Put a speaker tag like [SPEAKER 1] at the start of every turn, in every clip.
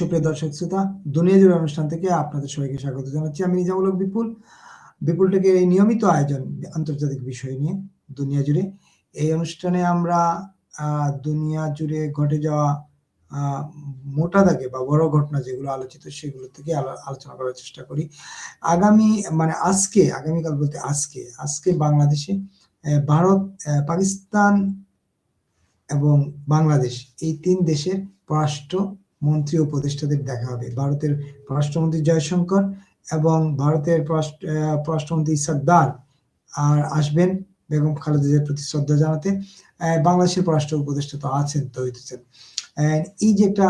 [SPEAKER 1] সুপ্রিয় দর্শক শ্রোতা, দুনিয়া জুড়ে অনুষ্ঠান থেকে আপনাদের সবাইকে স্বাগত জানাচ্ছি। আমি নিজামুলক বিপুল বিপুল। থেকে এই নিয়মিত আয়োজন, আন্তর্জাতিক বিষয় নিয়ে দুনিয়া জুড়ে। এই অনুষ্ঠানে আমরা দুনিয়া জুড়ে ঘটে যাওয়া মোটা দাগে বা বড় ঘটনা যেগুলো আলোচিত, সেগুলো থেকে আলোচনা করার চেষ্টা করি। আগামী মানে আজকে, আগামীকাল বলতে আজকে আজকে বাংলাদেশে ভারত পাকিস্তান এবং বাংলাদেশ এই তিন দেশের পররাষ্ট্র মন্ত্রী উপদেষ্টাদের দেখা হবে। ভারতের পররাষ্ট্রমন্ত্রী জয়শঙ্কর এবং ভারতের পররাষ্ট্র- পররাষ্ট্রমন্ত্রী সর্দার আর আসবেন বেগম খালেদা জিয়ার প্রতি শ্রদ্ধা জানাতে। বাংলাদেশের পররাষ্ট্র উপদেষ্টা তো আছেন হোসেন। আহ, এই যে একটা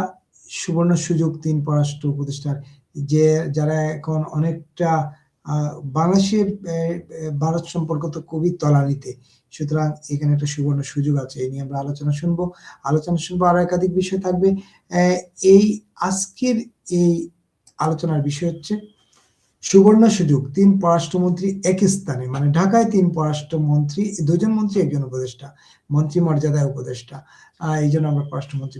[SPEAKER 1] সুবর্ণ সুযোগ তিন পররাষ্ট্র উপদেষ্টার যে যারা এখন অনেকটা বাংলাদেশের ভারত সম্পর্ক তো খুবই তলানিতে সুতরাং এখানে একটা সুবর্ণ সুযোগ আছে এই নিয়ে আমরা আলোচনা শুনব। আলোচনা শুনব আরও একাধিক বিষয় থাকবে। এই আজকের এই আলোচনার বিষয় হচ্ছে সুবর্ণ সুযোগ তিন পররাষ্ট্রমন্ত্রী এক স্থানে মানে ঢাকায় তিন পররাষ্ট্রমন্ত্রী দুজন মন্ত্রী একজন উপদেষ্টা মন্ত্রী মর্যাদায় উপদেষ্টা। এই জন্য আমরা পররাষ্ট্রমন্ত্রী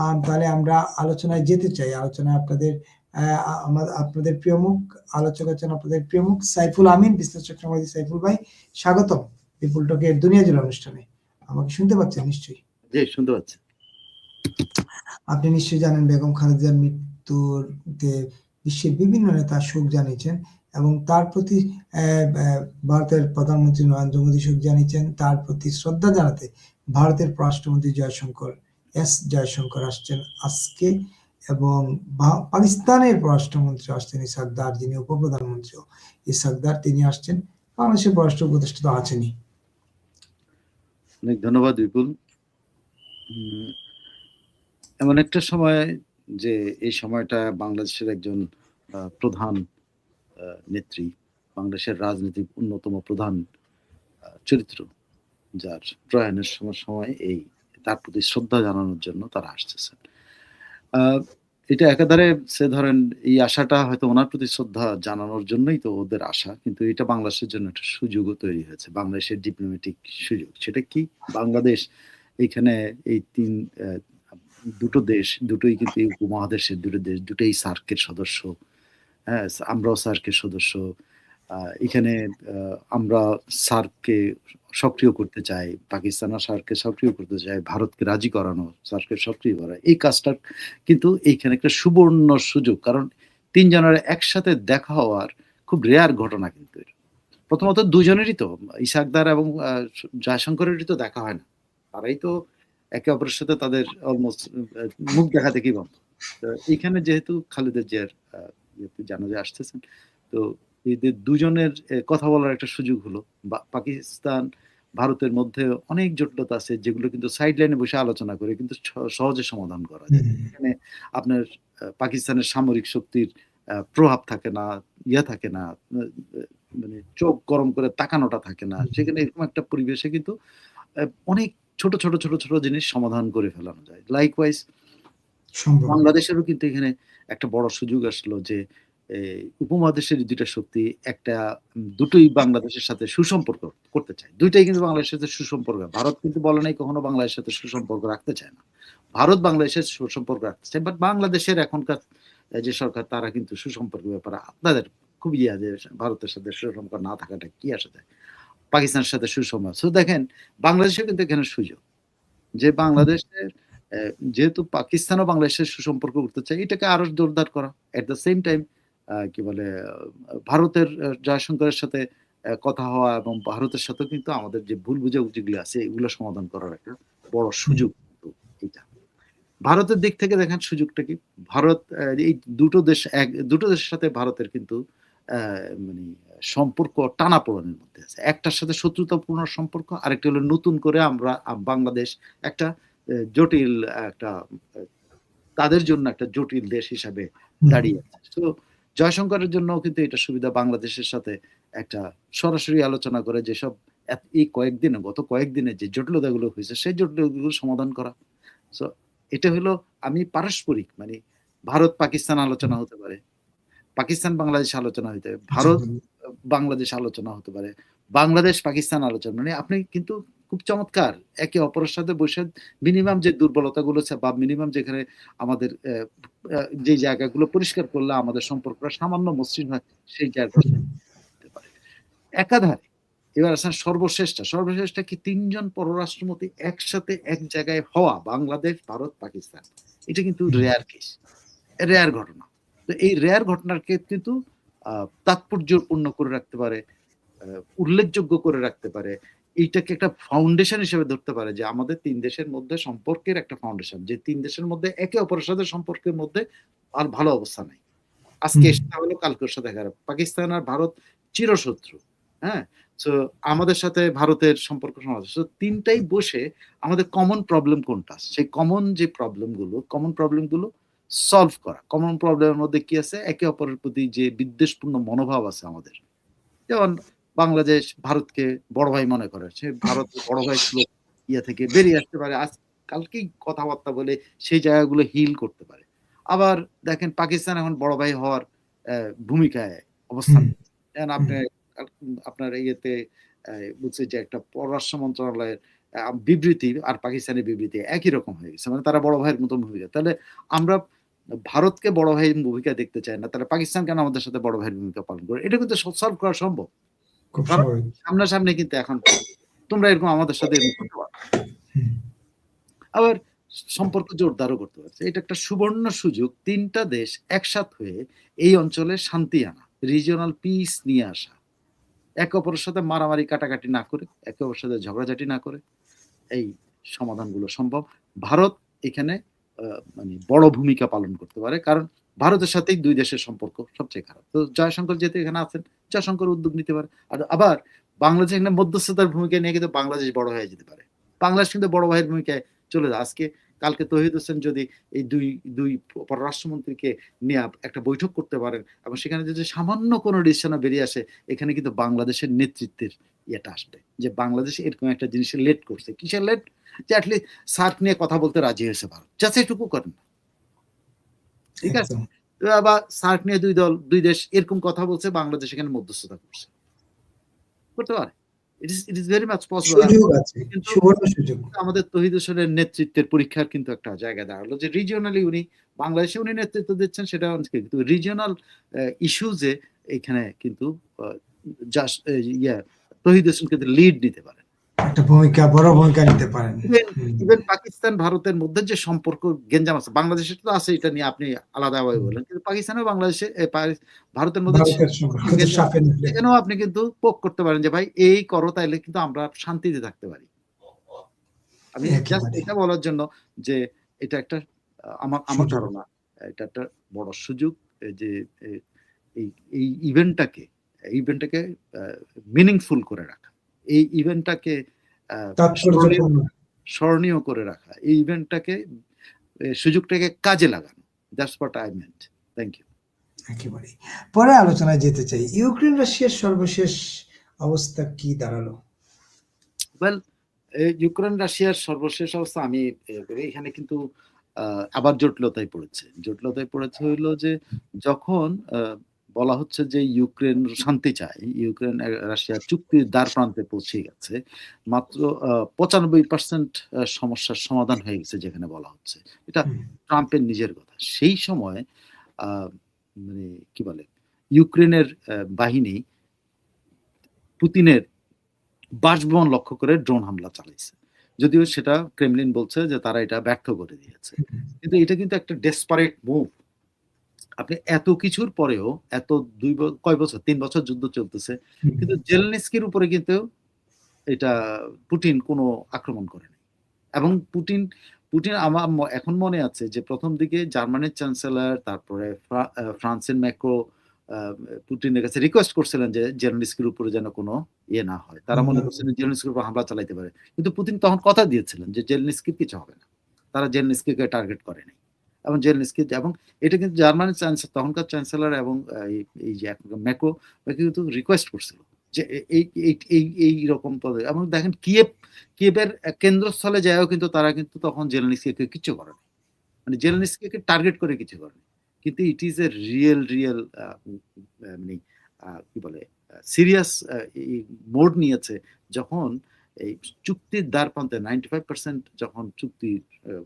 [SPEAKER 1] আহ, তাহলে আমরা আলোচনায় যেতে চাই। আলোচনায় আপনাদের আপনাদের প্রিয় মুখ আলোচক আছেন আপনাদের প্রিয় মুখ সাইফুল আমিন বিশ্লেষক সমাজী সাইফুল ভাই স্বাগতম। বিপুল টকের দুনিয়া জুড়ে অনুষ্ঠানে। আমাকে শুনতে পাচ্ছেন নিশ্চয়ই?
[SPEAKER 2] জি শুনতে পাচ্ছি।
[SPEAKER 1] আপনি নিশ্চয়ই জানেন বেগম খালেদার মৃত্যুতে বিশ্বের বিভিন্ন নেতা শোক জানিয়েছেন এবং তার প্রতি ভারতের প্রধানমন্ত্রী নরেন্দ্র মোদী শোক জানিয়েছেন। তার প্রতি শ্রদ্ধা জানাতে ভারতের পররাষ্ট্রমন্ত্রী জয়শঙ্কর এস জয়শঙ্কর আসছেন আজকে এবং পাকিস্তানের পররাষ্ট্রমন্ত্রী আসছেন ইসাকদার যিনি উপপ্রধানমন্ত্রী ইসাকদার তিনি আসছেন। বাংলাদেশের পররাষ্ট্র উপদেষ্টা তো আছেনই।
[SPEAKER 2] অনেক ধন্যবাদ, বিপুল। এমন একটা সময় যে এই সময়টা বাংলাদেশের একজন প্রধান নেত্রী, বাংলাদেশের রাজনীতির অন্যতম প্রধান চরিত্র, যার প্রয়াণের সময় সময় এই, তার প্রতি শ্রদ্ধা জানানোর জন্য তারা আসতেছেন। এটা একাধারে সে ধরেন এই আশাটা হয়তো ওনার প্রতি শ্রদ্ধা জানানোর জন্যই তো ওদের আশা, কিন্তু এটা বাংলাদেশের জন্য একটা সুযোগও তৈরি হয়েছে, বাংলাদেশের ডিপ্লোম্যাটিক সুযোগ। সেটা কি? বাংলাদেশ এখানে এই তিন দুটো দেশ, দুটোই কিন্তু উপমহাদেশের দুটো দেশ, দুটোই সার্কের সদস্য। হ্যাঁ আমরাও সার্কের সদস্য। এখানে আমরা সার্ককে সক্রিয় করতে চাই পাকিস্তানও সার্ককে সক্রিয় করতে চাই ভারতকে রাজি করানো সার্ককে সক্রিয় করা এই কাজটা কিন্তু এইখানে একটা সুবর্ণ সুযোগ কারণ তিনজনের একসাথে দেখা হওয়ার খুব রেয়ার ঘটনা কিন্তু প্রথমত দুজনেরই তো ইসাকদার এবং জয়শঙ্করেরই তো দেখা হয় না। তারাই তো একে অপরের সাথে তাদের অলমোস্ট মুখ দেখা দেখেই বন্ধ। এইখানে যেহেতু খালেদা জিয়ার আহ, ইয়েতে জানাজা আসতেছেন তো দুজনের কথা বলার একটা সুযোগ হলো। পাকিস্তান ভারতের মধ্যে অনেক জটিলতা আছে যেগুলো কিন্তু সাইড লাইনে বসে আলোচনা করে কিন্তু সহজে সমাধান করা যায়। এখানে আপনার পাকিস্তানের সামরিক শক্তির প্রভাব থাকে না ইয়া থাকে না মানে চোখ গরম করে তাকানোটা থাকে না। সেখানে এরকম একটা পরিবেশে কিন্তু অনেক ছোট ছোট ছোট ছোট জিনিস সমাধান করে ফেলানো যায়। লাইকওয়াইজ বাংলাদেশেরও কিন্তু এখানে একটা বড় সুযোগ আসলো যে উপমহাদেশের দুইটা শক্তি একটা দুটোই বাংলাদেশের সাথে সুসম্পর্ক করতে চায়। দুইটাই কিন্তু বাংলাদেশের সাথে সুসম্পর্ক। ভারত কিন্তু বলে নাই কখনো বাংলাদেশের সাথে সুসম্পর্ক রাখতে চায় না। ভারত বাংলাদেশের সুসম্পর্ক রাখতে চায় বাট বাংলাদেশের এখনকার যে সরকার, তারা কিন্তু সুসম্পর্ক ব্যাপারে আপনাদের খুব ইয়া যে ভারতের সাথে সুসম্পর্ক না থাকাটা কি আসে যায়? পাকিস্তানের সাথে সুসম্পর্ক। তো দেখেন বাংলাদেশে কিন্তু এখানে সুযোগ যে বাংলাদেশের যেহেতু পাকিস্তান ও বাংলাদেশের সুসম্পর্ক করতে চায়, এটাকে আরও জোরদার করা। এট দ্য সেম টাইম কি বলে ভারতের জয়শঙ্করের সাথে কথা হওয়া এবং ভারতের সাথেও কিন্তু আমাদের যে ভুল বুঝাবুঝিগুলো আছে এগুলো সমাধান করার একটা বড় সুযোগ কিন্তু এটা ভারতের দিক থেকে দেখেন সুযোগটা কি? ভারত এই দুটো দেশ এক দুটো দেশের সাথে ভারতের কিন্তু মানে সম্পর্ক টানাপোড়েনের মধ্যে আছে। একটার সাথে শত্রুতাপূর্ণ সম্পর্ক আরেকটা হলো নতুন করে আমরা বাংলাদেশ একটা জটিল একটা তাদের জন্য একটা জটিল দেশ হিসাবে দাঁড়িয়ে আছে। তো জয়শঙ্করের জন্য কিন্তু এটা সুবিধা বাংলাদেশের সাথে একটা সরাসরি আলোচনা করে যেসব এই কয়েকদিনে গত কয়েকদিনে যে জটিলতাগুলো হয়েছে সেই জটিলতাগুলো সমাধান করা। সো এটা হলো আমি পারস্পরিক মানে ভারত পাকিস্তান আলোচনা হতে পারে পাকিস্তান বাংলাদেশ আলোচনা হতে পারে ভারত বাংলাদেশ আলোচনা হতে পারে বাংলাদেশ পাকিস্তান আলোচনা। মানে আপনি কিন্তু খুব চমৎকার। একে অপরের সাথে বসে মিনিমাম যে দুর্বলতাগুলো আছে বা মিনিমাম যেখানে আমাদের যে জায়গাগুলো পরিষ্কার করলে আমাদের সম্পর্কটা সামান্য মসৃণ হয়, সেই পারে। একাধারে এবার আসেন সর্বশ্রেষ্ঠ। সর্বশ্রেষ্ঠ কি তিনজন পররাষ্ট্রমন্ত্রী একসাথে এক জায়গায় হওয়া বাংলাদেশ, ভারত, পাকিস্তান? এটা কিন্তু রেয়ার কেস রেয়ার ঘটনা। তো এই রেয়ার ঘটনাকে কিন্তু তাৎপর্যপূর্ণ করে রাখতে পারে উল্লেখযোগ্য করে রাখতে পারে এইটাকে একটা ফাউন্ডেশন হিসেবে ধরতে পারে যে আমাদের তিন দেশের মধ্যে সম্পর্কের একটা ফাউন্ডেশন যে তিন দেশের মধ্যে একে অপরের সাথে সম্পর্কের মধ্যে আর ভালো অবস্থা নাই। আজকে। সেটা হলো কালকের সাথে খারাপ পাকিস্তান আর ভারত চিরশত্রু হ্যাঁ? তো আমাদের সাথে ভারতের সম্পর্ক সমাজ। তো তিনটাই বসে আমাদের কমন প্রবলেম কোনটা? সেই কমন যে প্রবলেমগুলো কমন প্রবলেমগুলো সলভ করা। কমন প্রবলেমের মধ্যে কি আছে? একে অপরের প্রতি যে বিদ্বেষপূর্ণ মনোভাব আছে আমাদের। যেমন বাংলাদেশ ভারতকে বড় ভাই মনে করে। সে ভারত বড় ভাই ছিল ইয়ে থেকে বেরিয়ে আসতে পারে। আজ কালকেই কথাবার্তা বলে সেই জায়গাগুলো হিল করতে পারে। আবার দেখেন পাকিস্তান এখন বড় ভাই হওয়ার ভূমিকায় অবস্থান আপনি আপনার ইয়েতে বলছে যে একটা পররাষ্ট্র মন্ত্রণালয়ের বিবৃতি আর পাকিস্তানের বিবৃতি একই রকম হয়ে গেছে। মানে তারা বড় ভাইয়ের মতো ভূমিকা। তাহলে আমরা ভারতকে বড় ভাইয়ের ভূমিকা দেখতে চাই না। তাহলে পাকিস্তান কেন আমাদের সাথে বড় ভাইয়ের ভূমিকা পালন করে? এটা কিন্তু সলভ করা সম্ভব।
[SPEAKER 1] খুব স্বাভাবিক।
[SPEAKER 2] সামনাসামনি কিন্তু এখন তোমরা এরকম আমাদের সাথে এরকম করতে পারো আবার সম্পর্ক জোরদারও করতে পারছে। এটা একটা সুবর্ণ সুযোগ তিনটা দেশ একসাথ হয়ে এই অঞ্চলে শান্তি আনা রিজিওনাল পিস নিয়ে আসা। একে অপরের সাথে মারামারি কাটাকাটি না করে একে অপরের সাথে ঝগড়াঝাটি না করে এই সমাধানগুলো সম্ভব। ভারত এখানে মানে বড় ভূমিকা পালন করতে পারে। কারণ ভারতের সাথেই দুই দেশের সম্পর্ক সবচেয়ে খারাপ। তো জয়শঙ্কর যেহেতু এখানে আছেন, জয়শঙ্কর উদ্যোগ নিতে পারে। আর আবার বাংলাদেশ এখানে মধ্যস্থতার ভূমিকা নিয়ে কিন্তু বাংলাদেশ বড় হয়ে যেতে পারে। বাংলাদেশ কিন্তু বড় ভাইয়ের ভূমিকায় চলে যায়। আজকে, কালকে তহিদ হোসেন যদি এই দুই দুই পররাষ্ট্রমন্ত্রীকে নিয়ে একটা বৈঠক করতে পারেন এবং সেখানে যদি সামান্য কোনো ডিসিশনে বেরিয়ে আসে, এখানে কিন্তু বাংলাদেশের নেতৃত্বের ইয়েটা আসবে। যে বাংলাদেশ এরকম একটা জিনিসের লেট করছে। কিসের লেট যে অ্যাটলিস্ট সার্ক নিয়ে কথা বলতে রাজি হয়েছে ভারত। যাতে এটুকু করেন না। ঠিক আছে? আবার সার্ক নিয়ে দুই দল দুই দেশ এরকম কথা বলছে বাংলাদেশ এখানে মধ্যস্থতা করছে। করতে পারে। It it very much possible আমাদের তহিদ হোসেনের নেতৃত্বের পরীক্ষার কিন্তু একটা জায়গা দাঁড়াল যে রিজিওনালি উনি বাংলাদেশে উনি নেতৃত্ব দিচ্ছেন সেটা। কিন্তু রিজিওনাল ইস্যুজে এখানে কিন্তু জাস্ট ইয়া তহিদ হোসেন কিন্তু লিড নিতে পারে।
[SPEAKER 1] একটা ভূমিকা বড় ভূমিকা নিতে পারেন।
[SPEAKER 2] ইভেন পাকিস্তান ভারতের মধ্যে যে সম্পর্ক গেঞ্জাম আছে বাংলাদেশের তো আছে এটা নিয়ে আপনি আলাদাভাবে বলেন কিন্তু পাকিস্তান ও বাংলাদেশে ভারতের মধ্যে। এখানেও আপনি কিন্তু পোক করতে পারেন যে ভাই এই করো তাইলে কিন্তু আমরা শান্তিতে থাকতে পারি। আমি জাস্ট এটা বলার জন্য যে এটা একটা আমার আমার ধারণা এটা একটা বড় সুযোগ যে এই এই ইভেন্টটাকে ইভেন্টটাকে মিনিংফুল করে রাখা। এই ইভেন্টটাকে স্মরণীয় করে রাখা। এই ইভেন্টটাকে সুযোগটাকে কাজে লাগানো। That's what I meant thank you
[SPEAKER 1] একেবারে পরে আলোচনায় যেতে চাই। ইউক্রেন রাশিয়ার সর্বশেষ অবস্থা কি দাঁড়াল?
[SPEAKER 2] ওয়েল ইউক্রেন রাশিয়ার সর্বশেষ অবস্থা আমি এখানে কিন্তু আহ, আবার জটিলতায় পড়েছে। জটিলতায় পড়েছে হইল যে যখন বলা হচ্ছে যে ইউক্রেন শান্তি চায়। ইউক্রেন রাশিয়া চুক্তির দ্বার প্রান্তে পৌঁছে গেছে। মাত্র পঁচানব্বই পার্সেন্ট সমস্যার সমাধান হয়ে গেছে যেখানে বলা হচ্ছে। এটা ট্রাম্পের নিজের কথা। সেই সময় মানে কি বলে ইউক্রেনের বাহিনী পুতিনের বাসভবন লক্ষ্য করে ড্রোন হামলা চালাইছে। যদিও সেটা ক্রেমলিন বলছে যে তারা এটা ব্যর্থ করে দিয়েছে। কিন্তু এটা কিন্তু একটা ডেসপারেট মুভ আপনি এত কিছুর পরেও এত দুই কয় বছর? তিন বছর যুদ্ধ চলতেছে। কিন্তু জেলনিস্কির উপরে কিন্তু এটা পুটিন কোনো আক্রমণ করেনি এবং পুটিন পুটিন আমার এখন মনে আছে যে প্রথম দিকে জার্মানির চ্যান্সেলর তারপরে ফ্রান্সের ম্যাক্রো পুটিনের কাছে রিকোয়েস্ট করছিলেন যে জেলনিস্কির উপরে যেন কোনো ইয়ে না হয়। তারা মনে
[SPEAKER 1] হুম।
[SPEAKER 2] করছেন জেলনিস্কির উপর হামলা চালাইতে পারে। কিন্তু পুতিন তখন কথা দিয়েছিলেন যে জেলনিস্কির কিছু হবে না। তারা জেলনিস্কিকে টার্গেট করেনি এবং জেলনিস্কি এবং এটা কিন্তু জার্মানির চ্যান্সেলর, তখনকার চ্যান্সেলর এবং এই- যে ম্যাক্রো কিন্তু রিকোয়েস্ট করছিল যে এই এই এই রকম পদে, এবং দেখেন কিয়েভ কিয়েভের কেন্দ্রস্থলে যায়ও কিন্তু তারা কিন্তু তখন জেলনিস্কিকে কিছু করেনি। মানে জেলনিস্কিকে টার্গেট করে কিছু করেনি। কিন্তু it is a real real মানে কি বলে সিরিয়াস মোড নিয়েছে যখন এই চুক্তির দ্বার প্রান্তে নাইনটি ফাইভ পার্সেন্ট যখন চুক্তি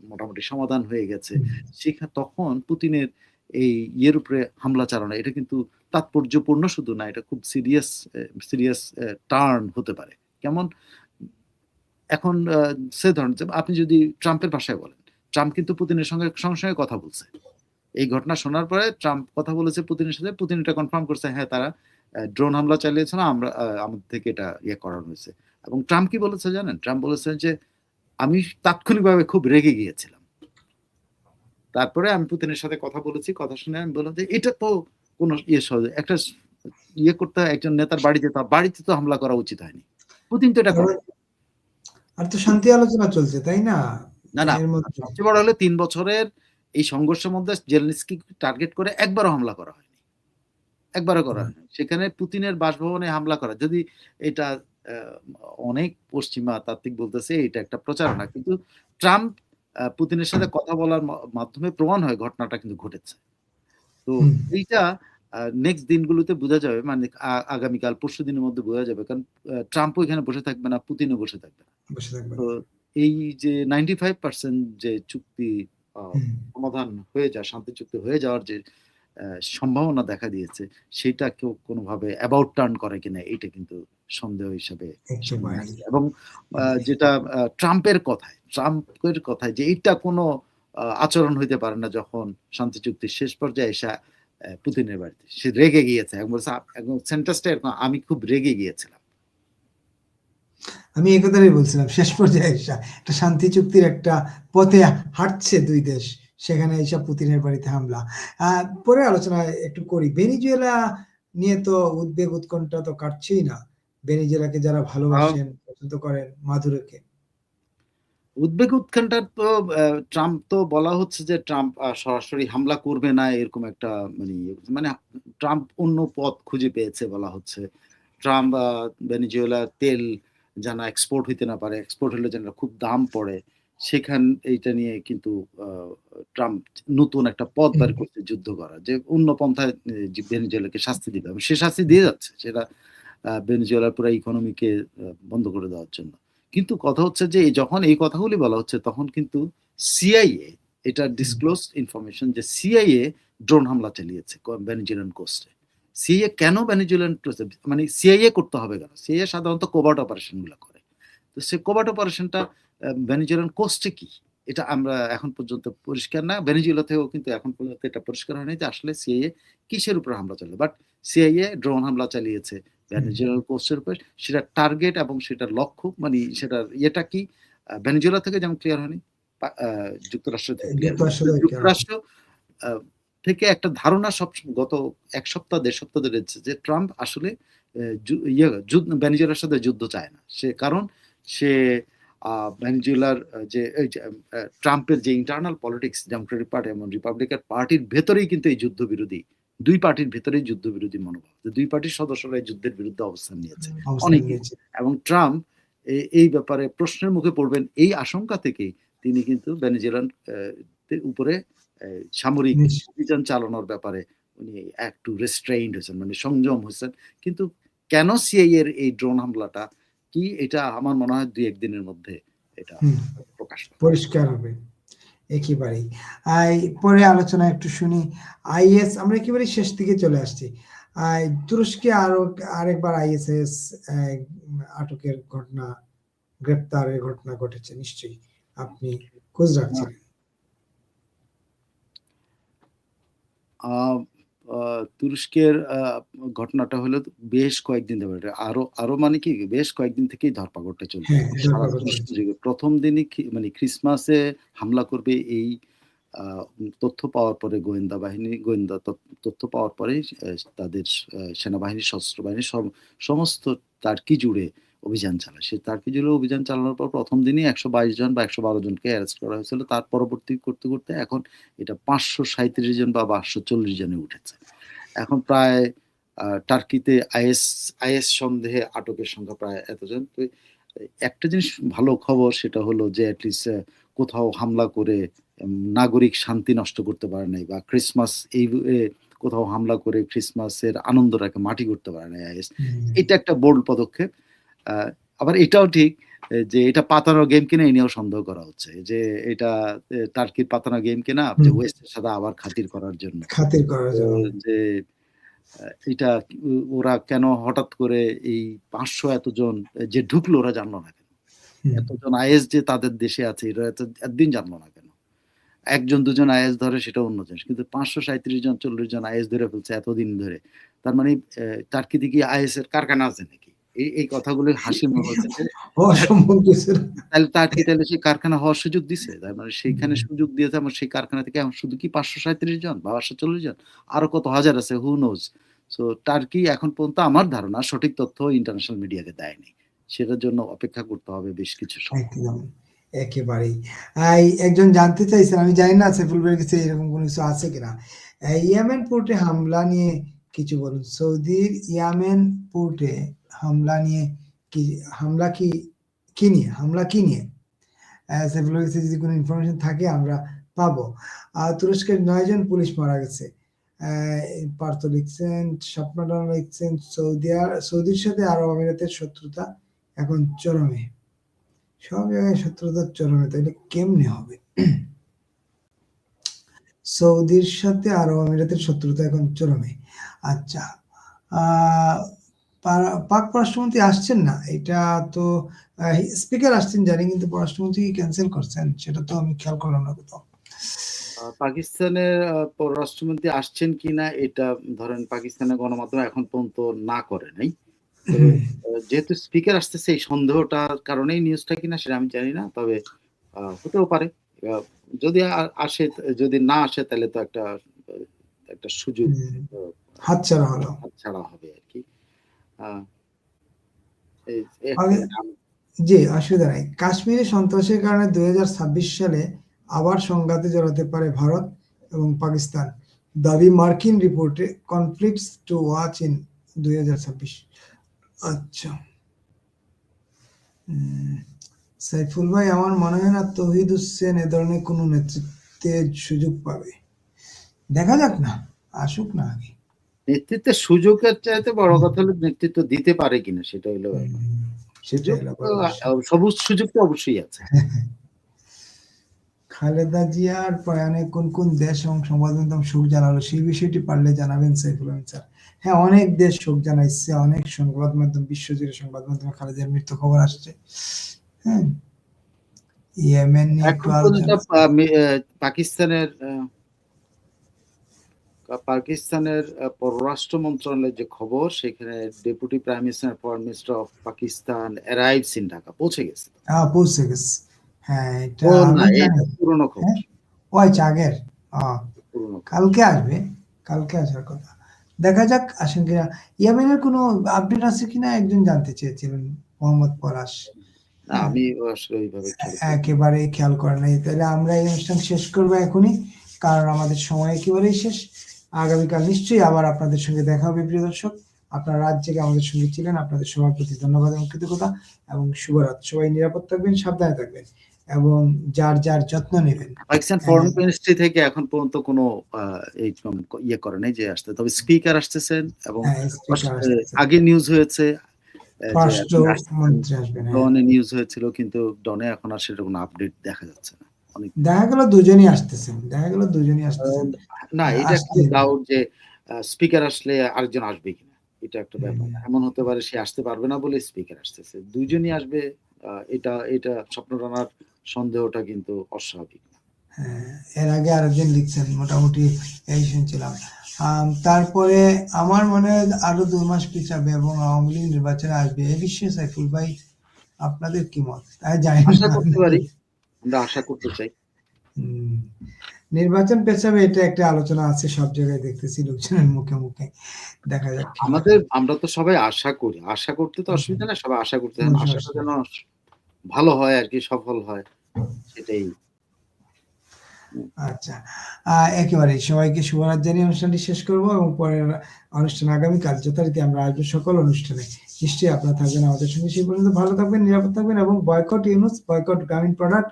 [SPEAKER 2] মোটামুটি সমাধান হয়ে গেছে সেখানে তখন পুতিনের এই ইয়ের উপরে হামলা চালানো, এটা কিন্তু তাৎপর্যপূর্ণ শুধু না, এটা খুব সিরিয়াস সিরিয়াস টার্ন হতে পারে। কেমন? এখন সে ধরেন আপনি যদি ট্রাম্পের ভাষায় বলেন, ট্রাম্প কিন্তু পুতিনের সঙ্গে সঙ্গে সঙ্গে কথা বলছে। এই ঘটনা শোনার পরে ট্রাম্প কথা বলেছে পুতিনের সাথে, পুতিন এটা কনফার্ম করছে হ্যাঁ তারা ড্রোন হামলা চালিয়েছে না, আমরা আমাদের থেকে এটা ইয়ে করানো হয়েছে। এবং ট্রাম্প কি বলেছে জানেন? ট্রাম্প বলেছেন যে আমি তাৎক্ষণিকভাবে খুব রেগে গিয়েছিলাম। তারপরে আমি পুতিনের সাথে কথা বলেছি কথা শুনে আমি বললাম যে এটা তো কোনো ইয়ে সহজে একটা ইয়ে করতে হয়, একজন নেতার বাড়িতে তো বাড়িতে তো হামলা করা উচিত হয়নি। পুতিন তো এটা করে।
[SPEAKER 1] আর তো শান্তি আলোচনা চলছে তাই না?
[SPEAKER 2] না না সবচেয়ে বড় হলো তিন বছরের এই সংঘর্ষের মধ্যে জেলেনস্কি টার্গেট করে একবারও হামলা করা হয়নি। একবারও করা হয়নি। সেখানে পুতিনের বাসভবনে হামলা করা যদি এটা অনেক পশ্চিমা তাত্ত্বিক বলতেছে এটা একটা প্রচারণা। কিন্তু ট্রাম্প পুতিনের সাথে কথা বলার মাধ্যমে প্রমাণ হয় ঘটনাটা কিন্তু ঘটেছে। তো এইটা নেক্সট দিনগুলোতে বোঝা যাবে মানে আগামীকাল পরশু দিনের মধ্যে বোঝা যাবে। কারণ ট্রাম্পও এখানে বসে থাকবে না পুতিনও বসে থাকবে না। তো এই যে নাইনটি ফাইভ পার্সেন্ট যে চুক্তি আহ, সমাধান হয়ে যায় শান্তি চুক্তি হয়ে যাওয়ার যে সম্ভাবনা দেখা দিয়েছে সেটা কেউ কোনোভাবে অ্যাবাউট টার্ন করে কিনা এটা কিন্তু সন্দেহ হিসাবে। এবং যেটা ট্রাম্পের কথায় ট্রাম্পের কথায় যে এইটা কোনো আচরণ হইতে পারে না যখন শান্তি চুক্তির শেষ পর্যায়ে এসে পুতিনের বাড়িতে। সে রেগে গিয়েছে। একদম সেন্টেন্সটা এরকম আমি খুব রেগে গিয়েছিলাম।
[SPEAKER 1] আমি এই কথাটাই বলছিলাম শেষ পর্যায়ে এসা একটা শান্তি চুক্তির একটা পথে হাঁটছে দুই দেশ। সেখানে এইসব পুতিনের বাড়িতে হামলা। পরে আলোচনা একটু করি। ভেনিজুয়েলা নিয়ে তো উদ্বেগ উৎকণ্ঠা তো কাটছেই না। ভেনিজুয়েলাকে যারা ভালোবাসেন পছন্দ করেন মাদুরোকে।
[SPEAKER 2] উদ্বেগ উৎকণ্ঠার তো ট্রাম্প তো বলা হচ্ছে যে ট্রাম্প সরাসরি হামলা করবে না এরকম একটা মানে ইয়ে মানে ট্রাম্প অন্য পথ খুঁজে পেয়েছে বলা হচ্ছে। ট্রাম্প আহ, ভেনেজুয়েলা তেল যেন এক্সপোর্ট হইতে না পারে এক্সপোর্ট হলে যেন খুব দাম পড়ে। সেখান এইটা নিয়ে কিন্তু ট্রাম্প নতুন একটা পথ বের করছে যুদ্ধ করা যে অন্য পন্থায় ভেনেজুয়েলাকে শাস্তি দিবে এবং সে শাস্তি দিয়ে যাচ্ছে সেটা ভেনেজুয়েলার পুরো ইকোনমিকে বন্ধ করে দেওয়ার জন্য। কিন্তু কথা হচ্ছে যে যখন এই কথাগুলি বলা হচ্ছে তখন কিন্তু সিআইএ এটা ডিসক্লোজ ইনফরমেশন যে সিআইএ ড্রোন হামলা চালিয়েছে ভেনেজুয়েলান কোস্টে সিআইএ কেন ভেনেজুয়েলান মানে সিআইএ করতে হবে কেন? সিআইএ সাধারণত কোভার্ট অপারেশনগুলো করে। তো সে কোভার্ট অপারেশনটা ভেনেজুয়েলান কোস্টে কি? এটা আমরা এখন পর্যন্ত পরিষ্কার না। ভেনেজুয়েলা থেকেও কিন্তু এখন পর্যন্ত এটা পরিষ্কার হয়নি যে আসলে সিআইএ কিসের উপর হামলা চালালো বাট সিআইএ ড্রোন হামলা চালিয়েছে। ভেনেজুয়েলার কোস্টের উপর। সেটা টার্গেট এবং সেটার লক্ষ্য মানে সেটার ইয়েটা কি? ভেনেজুয়েলা থেকে যেমন ক্লিয়ার হয়নি যুক্তরাষ্ট্র থেকে
[SPEAKER 1] যুক্তরাষ্ট্র থেকে
[SPEAKER 2] একটা ধারণা সব গত এক সপ্তাহ দেড় সপ্তাহ ধরে যে ট্রাম্প আসলে ইয়ে যুদ্ধ ভেনেজুয়েলার সাথে যুদ্ধ চায় না। সে কারণ সে ভেনেজুয়েলার যে ট্রাম্পের যে ইন্টারনাল পলিটিক্স ডেমোক্রেটিক পার্টি এবং রিপাবলিকান পার্টির ভেতরেই কিন্তু এই যুদ্ধ বিরোধী দুই পার্টির ভেতরেই যুদ্ধ বিরোধী মনোভাব যে দুই পার্টির সদস্যরা এই যুদ্ধের বিরুদ্ধে অবস্থান নিয়েছে। অনেকে। এবং ট্রাম্প এই ব্যাপারে প্রশ্নের মুখে পড়বেন এই আশঙ্কা থেকেই তিনি কিন্তু ভেনেজুয়েলান উপরে সামরিক অভিযান চালানোর ব্যাপারে উনি একটু রেস্ট্রেইন্ড হয়েছেন মানে সংযম হয়েছেন। কিন্তু কেন সিআই এর এই ড্রোন হামলাটা কি এটা আমার মনে হয় দুই একদিনের মধ্যে এটা প্রকাশ
[SPEAKER 1] পরিষ্কার হবে একেবারেই। আই পরে আলোচনা একটু শুনি। আইএস আমরা একেবারে শেষ দিকে চলে আসছি। তুরস্কে আরও আরেকবার আইএসএস আটকের ঘটনা গ্রেপ্তারের ঘটনা ঘটেছে নিশ্চয়ই আপনি খোঁজ রাখছেন
[SPEAKER 2] তুরস্কের ঘটনাটা হলো বেশ কয়েকদিন ধরে। আরও আরও মানে কি বেশ কয়েকদিন থেকেই ধরপাকড়টা চলছে।
[SPEAKER 1] হ্যাঁ।
[SPEAKER 2] প্রথম দিনই মানে ক্রিসমাসে হামলা করবে এই আহ, তথ্য পাওয়ার পরে গোয়েন্দা বাহিনী গোয়েন্দা তথ্য- পাওয়ার পরে তাদের সেনাবাহিনী সশস্ত্র বাহিনী সব- সমস্ত তার্কি জুড়ে অভিযান চালায়। সে তার্কি জুড়ে অভিযান চালানোর পর প্রথম দিনই একশো বাইশ জন বা একশো বারো জনকে অ্যারেস্ট করা হয়েছিল। তার পরবর্তী করতে করতে এখন এটা পাঁচশো সাঁত্রিশ জন বা পাঁচশো চল্লিশ জনে উঠেছে। এখন প্রায় টার্কিতে আইএস আইএস সন্দেহে আটকের সংখ্যা প্রায় এতজন। তো একটা জিনিস ভালো খবর সেটা হলো যে অ্যাটলিস্ট কোথাও হামলা করে নাগরিক শান্তি নষ্ট করতে পারে নাই বা ক্রিসমাস এই কোথাও হামলা করে ক্রিসমাসের আনন্দটাকে মাটি করতে পারে নাই আইএস। এটা একটা বোল্ড পদক্ষেপ। আবার এটাও ঠিক যে এটা পাতানো গেম কিনা এই নিয়েও সন্দেহ করা হচ্ছে যে এটা টার্কির পাতানো গেম কিনা যে ওয়েস্টের সাথে আবার খাতির করার জন্য।
[SPEAKER 1] খাতির করার জন্য।
[SPEAKER 2] যে এটা ওরা কেন হঠাৎ করে এই ৫০০ এতজন যে ঢুকলো ওরা জানলো না কেন? এতজন আইএস যে তাদের দেশে আছে এরা এত এতদিন জানলো না কেন? একজন দুজন আইএস ধরে সেটা অন্য জিনিস। কিন্তু ৫৩৭ জন ৪০ জন আইএস ধরে ফেলছে এতদিন ধরে। তার মানে এ টার্কিতে কি আইএস এর কারখানা আছে নাকি? এই এই কথাগুলো মনে যে
[SPEAKER 1] অসম্ভব কিছু না।
[SPEAKER 2] তাহলে সেই কারখানা হওয়ার সুযোগ দিছে? তার মানে সেইখানে সুযোগ দিয়েছে আমার সেই কারখানা থেকে এখন শুধু কি ৫৩৭ জন বা ৫৪০ জন? আরও কত হাজার আছে who knows? সো টার্কি এখন পর্যন্ত আমার ধারণা সঠিক তথ্য ইন্টারন্যাশনাল মিডিয়াকে দেয়নি। সেটার জন্য অপেক্ষা করতে হবে বেশ কিছু সময়।
[SPEAKER 1] একেবারেই। একজন জানতে চাইছেন, আমি জানি না সাইফুল ভাইয়ের কাছে এরকম কোনো কিছু আছে কিনা। ইয়েমেন পোর্টে হামলা নিয়ে কিছু বলুন। সৌদির ইয়ামেন পোর্টে হামলা নিয়ে কি হামলা কি, কি নিয়ে? হামলা কি নিয়ে? কাছে যদি কোনো ইনফরমেশন থাকে আমরা পাবো। আ তুরস্কের ৯ জন পুলিশ মারা গেছে। পার্থ লিখছেন, স্বপ্নডন লিখছেন, সৌদি আ সৌদির সাথে আরব আমিরাতের শত্রুতা এখন চরমে। সব জায়গায় শত্রুতার চরমে তাইলে কেমনে হবে? সৌদির সাথে আরব আমিরাতের শত্রুতা এখন চরমে। আচ্ছা। আ পা পাক পররাষ্ট্রমন্ত্রী আসছেন না। এটা তো স্পিকার আসছেন জানি কিন্তু পররাষ্ট্রমন্ত্রী ক্যানসেল করছেন। সেটা তো আমি খেয়াল করলাম না কোথাও।
[SPEAKER 2] পাকিস্তানের পররাষ্ট্রমন্ত্রী আসছেন কিনা এটা ধরেন পাকিস্তানের গণমাধ্যম এখন পর্যন্ত না করে নাই। যেহেতু স্পিকার আসতেছে এই সন্দেহটার কারণেই নিউজটা কিনা সেটা আমি জানি না। তবে হতেও পারে। যদি আসে যদি না আসে তাহলে তো একটা একটা সুযোগ
[SPEAKER 1] হাতছাড়া হলো।
[SPEAKER 2] হাতছাড়া হবে আরকি। আ এই এ
[SPEAKER 1] আগে
[SPEAKER 2] আম
[SPEAKER 1] জি, অসুবিধা নাই। কাশ্মীরে সন্ত্রাসের কারণে ২০২৬ সালে আবার সংঘাতে জড়াতে পারে ভারত এবং পাকিস্তান। দাবি মার্কিন রিপোর্টে কনফ্লিক্টস টু ওয়াচ ইন ২০২৬ আচ্ছা। সাইফুল ভাই আমার মনে হয় না তৌহিদ হোসেন এ ধরনের কোনো সুযোগ পাবে। দেখা যাক না, আসুক না আগে।
[SPEAKER 2] নেতৃত্বের সুযোগের চাইতে বড় কথা হলো নেতৃত্ব দিতে পারে কিনা সেটা হলো সুযোগ। সবুজ সুযোগ তো অবশ্যই আছে।
[SPEAKER 1] খালেদা জিয়ার প্রয়াণে কোন, কোন দেশ এবং সংবাদ মাধ্যম শোক জানালো সেই বিষয়টি পারলে জানাবেন সাইফুল স্যার। হ্যাঁ, অনেক দেশ শোক জানাইছে, অনেক সংবাদ মাধ্যম বিশ্বজুড়ে সংবাদ মাধ্যমে খালেদা জিয়ার মৃত্যু খবর আসছে। হ্যাঁ? ইয়েমেন
[SPEAKER 2] পাকিস্তানের পাকিস্তানের পররাষ্ট্র মন্ত্রণালয়ের যে খবর সেখানে deputy prime minister foreign minister of Pakistan arrives in Dhaka পৌঁছে গেছে।
[SPEAKER 1] আ পৌঁছে গেছে। হ্যাঁ, এটা।
[SPEAKER 2] পুরনো খবর।
[SPEAKER 1] হ্যাঁ? ও আচ্ছা আগের। কালকে আসবে। কালকে আসার কথা। দেখা যাক আসেন কিনা। ইয়েমেনের কোনো আপডেট আছে কিনা একজন জানতে চেয়েছিলেন মোহাম্মদ পলাশ। হ্যাঁ।
[SPEAKER 2] আমি।
[SPEAKER 1] একেবারেই খেয়াল করেন নাই। তাহলে আমরা এই অনুষ্ঠান শেষ করব এখনই। কারণ আমাদের সময় একেবারেই শেষ। আগামীকাল নিশ্চয়ই আবার আপনাদের সঙ্গে দেখা হবে প্রিয় দর্শক। আপনারা রাত জেগে আমাদের সঙ্গে ছিলেন। আপনাদের সবার প্রতি ধন্যবাদ এবং কৃতজ্ঞতা এবং শুভরাত। সবাই নিরাপদ থাকবেন, সাবধানে থাকবেন এবং যার, যার যত্ন নেবেন
[SPEAKER 2] পাকিস্তান। ফরেন মিনিস্ট্রি থেকে এখন পর্যন্ত কোনো এইরকম ইয়ে করে নাই যে আসতে। তবে স্পিকার আসতেছেন এবং
[SPEAKER 1] হ্যাঁ।
[SPEAKER 2] আগে নিউজ হয়েছে।
[SPEAKER 1] হ্যাঁ।
[SPEAKER 2] ডনে নিউজ হয়েছিল কিন্তু ডনে এখন আর সেটার কোনো আপডেট দেখা যাচ্ছে না।
[SPEAKER 1] দেখা গেল দুজনই আসতেছেন। দেখা গেল দুজনই আসতেছেন।
[SPEAKER 2] না
[SPEAKER 1] হ্যাঁ,
[SPEAKER 2] এটা একটা ডাউট যে স্পিকার আসলে আরেকজন আসবে কিনা? এটা একটা ব্যাপার। এমন হতে পারে সে আসতে পারবে না বলে স্পিকার আসতেছে। ২ আসবে আ এটা এটা স্বপ্নরানার সন্দেহটা কিন্তু অস্বাভাবিক
[SPEAKER 1] হ্যাঁ, এর আগে আরেকজন লিখছেন মোটামুটি এই শুনছিলাম। তারপরে আমার মনে হয় আরও ২ মাস পিছাবে এবং আওয়ামী লীগ নির্বাচনে আসবে। এ বিষয়ে সাইফুল ভাই আপনাদের কি মত? আমি জানি
[SPEAKER 2] আশা করতে পারি। আমরা আশা করতে চাই।
[SPEAKER 1] হুম। নির্বাচন পেছাবে এটা একটা আলোচনা আছে সব জায়গায় দেখতেছি লোকজনের মুখে, মুখে। দেখা যাক
[SPEAKER 2] আমাদের আমরা তো সবাই আশা করি। আশা করতে তো অসুবিধা না সবাই আশা করতে আশাটা যেন ভালো হয় আর কি সফল হয়। সেটাই।
[SPEAKER 1] আচ্ছা। আ একেবারেই সবাইকে শুভরাত জানিয়ে অনুষ্ঠানটি শেষ করব এবং পরের অনুষ্ঠান আগামীকাল যথারীতি আমরা আসব সকল অনুষ্ঠানে। নিশ্চয়ই আপনারা থাকবেন আমাদের সঙ্গে। সেই পর্যন্ত ভালো থাকবেন, নিরাপদ থাকবেন এবং boycott Yunus, boycott Grameen product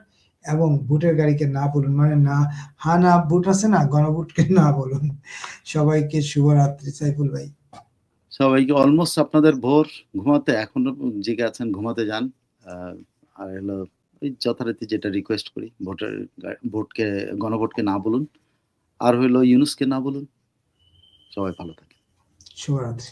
[SPEAKER 1] এবং ভোটের গাড়িকে না বলুন। মানে না হা না ভোট আছে না গণভোটকে না বলুন। সবাইকে শুভরাত্রি সাইফুল ভাই।
[SPEAKER 2] সবাইকে অলমোস্ট আপনাদের ভোর ঘুমাতে এখনও জেগে আছেন ঘুমাতে যান। আর হলো ওই যথারীতি যেটা রিকোয়েস্ট করি ভোটের ভোটকে গণভোটকে না বলুন আর হইল ইউনুসকে না বলুন সবাই ভালো থাকে
[SPEAKER 1] শুভরাত্রি